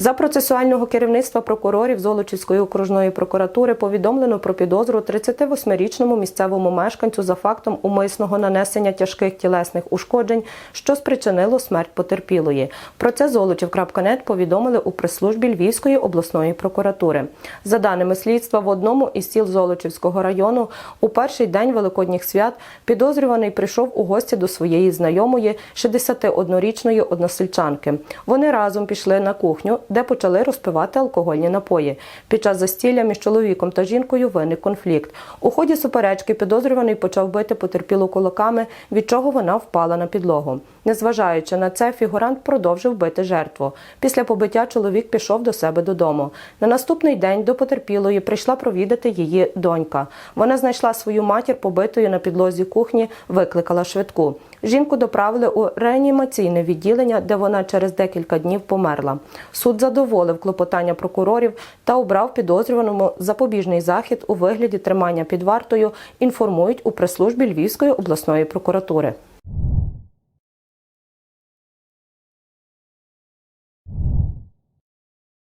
За процесуального керівництва прокурорів Золочівської окружної прокуратури повідомлено про підозру 38-річному місцевому мешканцю за фактом умисного нанесення тяжких тілесних ушкоджень, що спричинило смерть потерпілої. Про це Золочів.нет повідомили у прес-службі Львівської обласної прокуратури. За даними слідства, в одному із сіл Золочівського району у перший день великодніх свят підозрюваний прийшов у гості до своєї знайомої 61-річної односельчанки. Вони разом пішли на кухню, де почали розпивати алкогольні напої. Під час застілля між чоловіком та жінкою виник конфлікт. У ході суперечки підозрюваний почав бити потерпілу кулаками, від чого вона впала на підлогу. Незважаючи на це, фігурант продовжив бити жертву. Після побиття чоловік пішов до себе додому. На наступний день до потерпілої прийшла провідати її донька. Вона знайшла свою матір побитою на підлозі кухні, викликала швидку. Жінку доправили у реанімаційне відділення, де вона через декілька днів померла. Суд задоволив клопотання прокурорів та обрав підозрюваному запобіжний захід у вигляді тримання під вартою. Інформують у прес-службі Львівської обласної прокуратури.